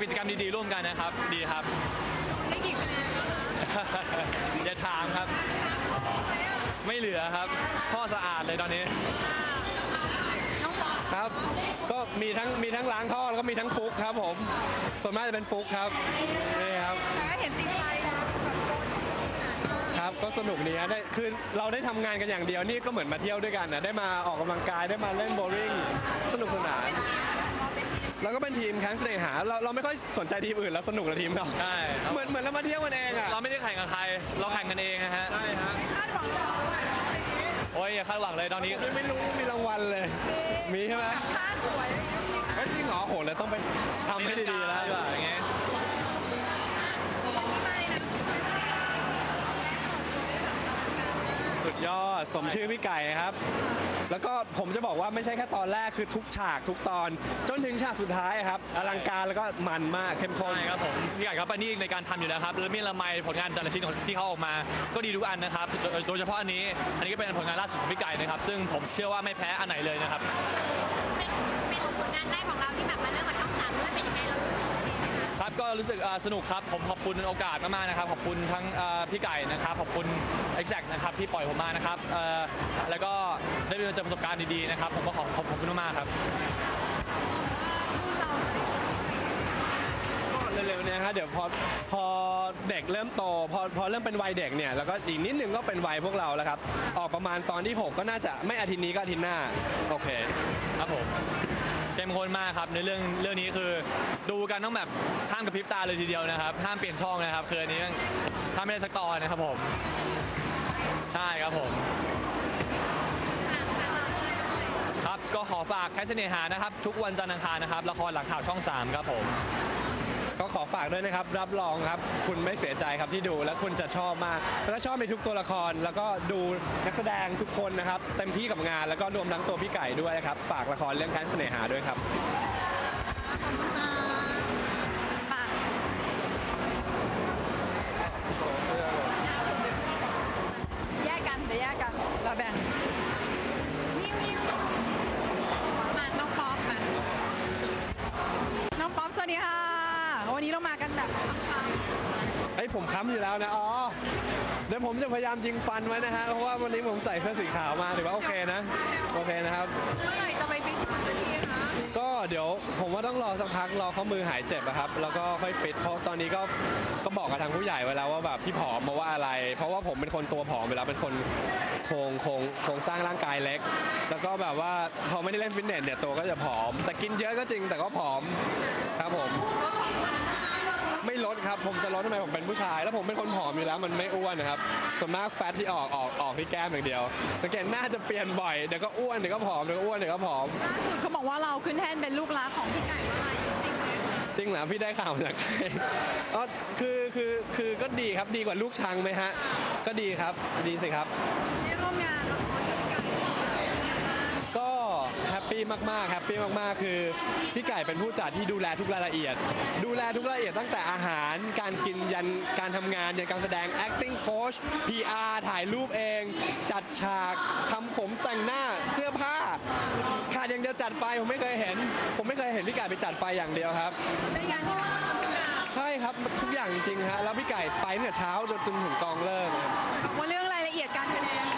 ำกิจกรรมดีๆร่วมกันนะครับ ดีครับ ได้กี่คะแนนแล้วคะอย่าถามครับ ไม่เหลือครับ พ่อสะอาดเลยตอนนี้น้องบอกครับ ก็มีทั้งมีทั้งล้างท่อแล้วก็มีทั้งฟุกครับ ผม ส่วนมากจะเป็นฟุกครับนี่ครับ แต่ก็เห็นติ๊กไลน์นะแบบโดนครับก็สนุกดีนะได้คือเราได้ทำงานกันอย่างเดียวนี่ก็เหมือนมาเที่ยวด้วยกันนะได้มาออกกำลังกายได้มาเล่นโบว์ลิ่งสนุกสนาน แล้วก็เป็นทีมแคนเสน่หาเราเราไม่ค่อยสนใจทีมอื่นแล้วสนุกกับทีมเราใช่ครับเหมือนเหมือนเรามาเที่ยวกันเองอะเราไม่ได้แข่งกับใคร เราแข่งกันเองนะฮะใช่ฮะคาดหวังเลยอะไรอย่างงี้โอ้ยอย่าคาดหวังเลยตอนนี้ยังไม่รู้มีรางวัลเลย มีใช่ไหมคาดสวยเอ้ยจริงเหรอโหแล้วต้องไปทำให้ดีๆแล้วดีกว่าอย่างเงี้ยไม่นะสุดยอดสมชื่อพี่ไก่ครับ แล้วก็ผมจะบอกว่าไม่ใช่แค่ตอนแรกคือทุกฉากทุกตอน จนถึงฉากสุดท้ายครับอลังการแล้วก็มันมากเข้มข้น ใช่ครับผมพี่ไก่ครับปานี่ในการทำอยู่แล้วครับแล้วมีละไมผลงานแต่ละชิ้นของที่เขาออกมา ก็ดีทุกอันนะครับโดยโดยเฉพาะอันนี้ อันนี้ก็เป็นผลงานล่าสุดของพี่ไก่นะครับ ซึ่งผมเชื่อว่าไม่แพ้อันไหนเลยนะครับ เป็นผลงานแรกของเราที่แบบมาเริ่มกับช่องสาม็รู้สึกสนุกครับ ผมขอบคุณโอกาสมากๆนะครับ ขอบคุณทั้งพี่ไก่นะครับ ขอบคุณ Exact นะครับที่ปล่อยผมมานะครับ แล้วก็ได้ไปเจอประสบการณ์ดีๆนะครับ ผมก็ขอขอบคุณมากๆครับเร็วๆเนี่ยครับเดี๋ยวพอพอเด็กเริ่มโตพอพอเริ่มเป็นวัยเด็กเนี่ยแล้วก็อีกนิดนึงก็เป็นวัยพวกเราแล้วครับ ออกประมาณตอนที่ 6 ก็น่าจะไม่อาทิตย์นี้ก็อาทิตย์หน้า โอเค ครับผม เข้มข้นมากครับในเรื่องเรื่องนี้คือดูกันต้องแบบห้ามกระพริบตาเลยทีเดียวนะครับ ห้ามเปลี่ยนช่องนะครับคืออันนี้ห้ามไม่ได้สักตอนนะครับผม ใช่ครับผม ครับก็ขอฝากแคสเสน่หานะครับ ทุกวันจันทร์อังคารนะครับละครหลังข่าวช่อง 3 ครับผม ก็ขอฝากด้วยนะครับ รับรองครับ คุณไม่เสียใจครับที่ดูและคุณจะชอบมากและชอบในทุกตัวละคร แล้วก็ดูนักแสดงทุกคนนะครับ เต็มที่กับงานแล้วก็รวมทั้งตัวพี่ไก่ด้วยนะครับ ฝากละครเรื่องแค้นเสน่หาด้วยครับ แบบเฮ้ยผมค้ำอยู่แล้วนะ อ๋อ เดี๋ยวผมจะพยายามจริงฟันไว้นะฮะ เพราะว่าวันนี้ผมใส่เสื้อสีขาวมาถือว่าโอเคนะ โอเคนะครับเมื่อไหร่จะไปฟิตหุ่นสักทีคะ ก็เดี๋ยวผมว่าต้องรอสักพักรอเขามือหายเจ็บอะครับ แล้วก็ค่อยฟิต เพราะตอนนี้ก็ก็บอกกับทางผู้ใหญ่ไว้แล้วว่าแบบที่ผอมมาว่าอะไร เพราะว่าผมเป็นคนตัวผอมไปแล้วเป็นคนโครงโครงโครงสร้างร่างกายเล็ก แล้วก็แบบว่าพอไม่ได้เล่นฟิตเนสเนี่ยตัวก็จะผอม แต่กินเยอะก็จริงแต่ก็ผอมครับผมไม่ล ดครับ ผมจะลดทำไมผมเป็นผู้ชาย แล้วผมเป็นคนผอมอยู่แล้วมันไม่อ้วนนะครับส่วนมากแฟตที่ออกออกออกที่แก้มอย่างเดียวสังเกตหน้าจะเปลี่ยนบ่อยเดี๋ยวก็อ้วนเดี๋ยวก็ผอมเดี๋ยวก็อ้วนเดี๋ยวก็ผอมล่าสุดเขาบอกว่าเราขึ้นแท่นเป็นลูกรักของพี่ไก่ว่าอะไรจริงๆเลยจริงเหรอพี่ได้ข่าวมาจากใครอ๋อคือคือคือก็ดีครับดีกว่าลูกชังไหมฮะ ก็ดีครับดีสิครับ ได้ร่วมงานละครกับพี่ไก่ ก็แฮ ปปี้มากๆแฮปปี้มากๆ คือพี่ไก่เป็นผู้จัดที่ดูแลทุกรายละเอียด ดูแลทุกรายละเอียดตั้งแต่อาหาร การกินยันการทำงานยันการแสดง acting coach PR ถ่ายรูปเอง จัดฉากทำผมแต่งหน้าเสื้อผ้าขาดอย่างเดียวจัดไฟผมไม่เคยเห็น ผมไม่เคยเห็นพี่ไก่ไปจัดไฟอย่างเดียวครับเป็นงานที่ใช่ครับทุกอย่างจริงๆฮะแล้วพี่ไก่ไปตั้งแต่เช้าจนถึงกองเลิกบอกว่าเรื่องรายละเอียดการแสดง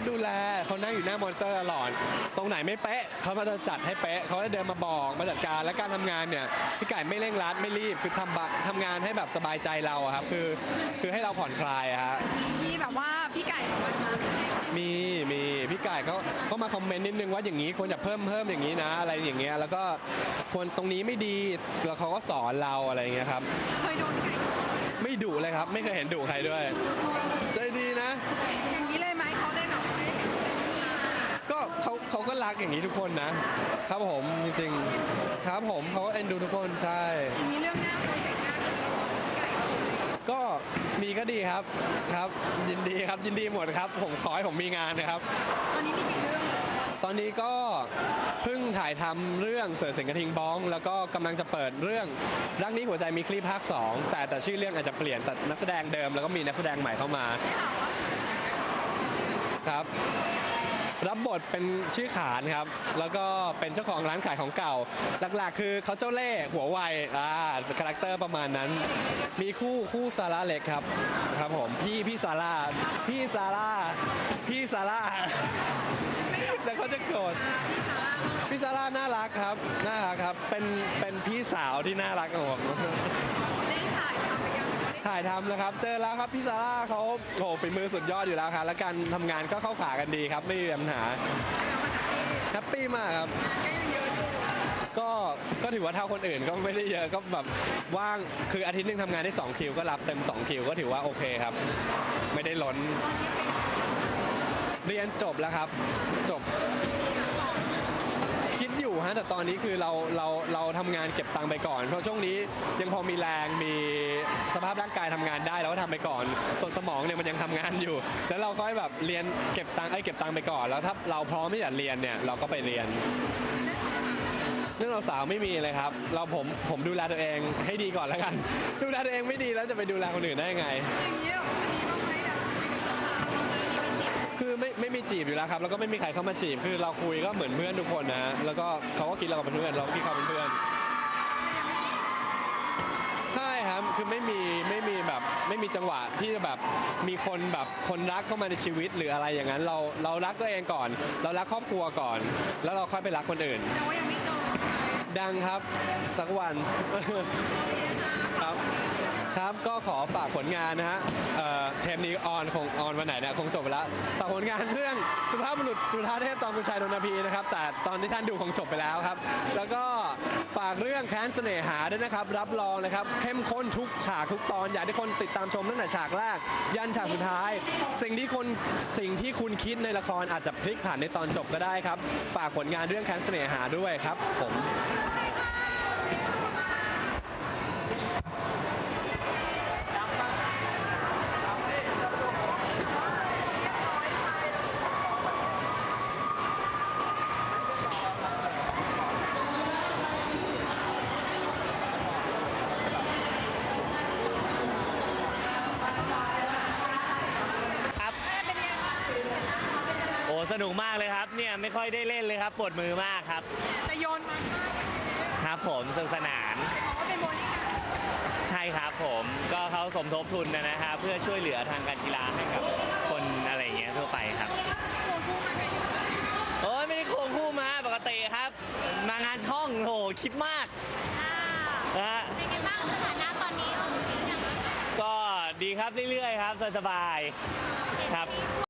ครับดูแลเขานั่งอยู่หน้ามอนิเตอร์ตลอด ตรงไหนไม่เป๊ะเขามาจะจัดให้เป๊ะเขาจะเดินมาบอกมาจัดการและการทำงานเนี่ยพี่ไก่ไม่เร่งรัดไม่รีบคือทำบะทำงานให้แบบสบายใจเราอะครับคือคือให้เราผ่อนคลายอะฮะมีแบบว่าพี่ไก่บอกว่ามีมีพี่ไก่เขาเขามาคอมเมนต์นิดนึงว่าอย่างนี้ควรจะเพิ่มเพิ่มอย่างนี้นะ อะไรอย่างเงี้ยแล้วก็ควรตรงนี้ไม่ดีแล้วเขาก็สอนเราอะไรอย่างเงี้ยครับเคยโดนไก่ไม่ดุเลยครับ ไม่เคยเห็นดุใครด้วยใจดีนะ อย่างนี้เลยไหมเขาได้แบบว่าได้เห็น ก็ เขาก็รักอย่างนี้ทุกคนนะ ครับผมจริงๆครับผมเขาก็เอ็นดูทุกคนใช่มีเรื่องหน้าโปรเจกต์หน้าจะมีละครกับพี่ไก่บ้างไหมก็มีก็ดีครับครับ ยินดีครับยินดีหมดครับ ผมขอให้ผมมีงานนะครับ ตอนนี้มีกี่เรื่องตอนนี้ก็เพิ่งถ่ายทำเรื่องเสือสิงห์กระทิงบ้อง แล้วก็กำลังจะเปิดเรื่องรักนี้หัวใจมีคลิปภาค2แต่แต่ชื่อเรื่องอาจจะเปลี่ยนแต่นักแสดงเดิมแล้วก็มีนักแสดงใหม่เข้ามา ครับ รับบทเป็นชื่อขานครับ แล้วก็เป็นเจ้าของร้านขายของเก่า หลักๆ คือเขาเจ้าเล่ห์หัวไวอ่าคาแรคเตอร์ประมาณนั้น มีคู่คู่ซาร่าเล็กครับ ครับผมพี่พี่ซาร่าพี่ซาร่าพี่ซาร่าแล้วเขาจะโกรธพี่ซาร่าน่ารักครับน่ารักครับ เป็นเป็นพี่สาวที่น่ารักของผมายทำแล้วครับ เจอแล้วครับพี่ซาร่าเขาโอ้ฝีมือสุดยอดอยู่แล้วครับแล้วการทำงานก็เข้าขากันดีครับ ไม่มีปัญหาแฮปปี้มากครับก็ก็ถือว่าเท่าคนอื่นก็ไม่ได้เยอะก็แบบว่างคืออาทิตย์หนึงทำงานได้2คิวก็รับเต็ม2คิวก็ถือว่าโอเคครับ ไม่ได้ล้น เรียนจบแล้วครับ จบ ฮะแต่ตอนนี้คือเราเราเราทำงานเก็บตังค์ไปก่อน เพราะช่วงนี้ยังพอมีแรงมีสภาพร่างกายทำงานได้เราก็ทำไปก่อน ส่วนสมองเนี่ยมันยังทำงานอยู่ แล้วเราก็ให้แบบเรียนเก็บตังค์ไอ้ยเก็บตังค์ไปก่อน แล้วถ้าเราพร้อมที่จะเรียนเนี่ยเราก็ไปเรียน เรื่องเราสาวไม่มีเลยครับ เราผมผมดูแลตัวเองให้ดีก่อนแล้วกัน ดูแลตัวเองไม่ดีแล้วจะไปดูแลคนอื่นได้ยังไง คือไม่ไม่มีจีบอยู่แล้วครับแล้วก็ไม่มีใครเข้ามาจีบคือเราคุยก็เหมือนเพื่อนทุกคนนะฮะแล้วก็เขาก็คิดเราเป็นเพื่อนเราก็คิดเขาเป็นเพื่อนใช่ครับคือไม่มีไม่มีแบบไม่มีจังหวะที่จะแบบมีคนแบบคนรักเข้ามาในชีวิตหรืออะไรอย่างนั้น เราเรารักตัวเองก่อน เรารักครอบครัวก่อน แล้วเราค่อยไปรักคนอื่น แต่ว่ายังไม่เจอดังครับสักวัน ครับก็ขอฝากผลงานนะฮะเอ่อเทปนี้ออนคงออนวันไหนเนี่ยคงจบไปแล้วฝากผลงานเรื่องสุภาพบุรุษจุฑาเทพตอนคุณชายดนพีนะครับ แต่ตอนที่ท่านดูคงจบไปแล้วครับ แล้วก็ฝากเรื่องแค้นเสน่หาด้วยนะครับ รับรองนะครับ เข้มข้นทุกฉากทุกตอนอยากให้คนติดตามชมตั้งแต่ฉากแรก ยันฉากสุดท้าย สิ่งที่คนสิ่งที่คุณคิดในละครอาจจะพลิกผันในตอนจบก็ได้ครับ ฝากผลงานเรื่องแค้นเสน่หาด้วยครับผม สนุกมากเลยครับ เนี่ยไม่ค่อยได้เล่นเลยครับปวดมือมากครับแต่โยนมันมากครับผมสนุกสนานบอกว่าเป็นโบลิ่งกันใช่ครับผมก็เขาสมทบทุนนะนะครับเพื่อช่วยเหลือทางการกีฬาให้กับคนอะไรอย่างเงี้ยทั่วไปครับโบคู่มาไงโอ้ยไม่ได้ควงคู่มาปกติครับ มางานช่องโอ้โหคิดมากอ่านะฮะเป็นไงบ้างสถานะตอนนี้โอเคยังก็ดีครับเรื่อยๆครับสบายๆครับ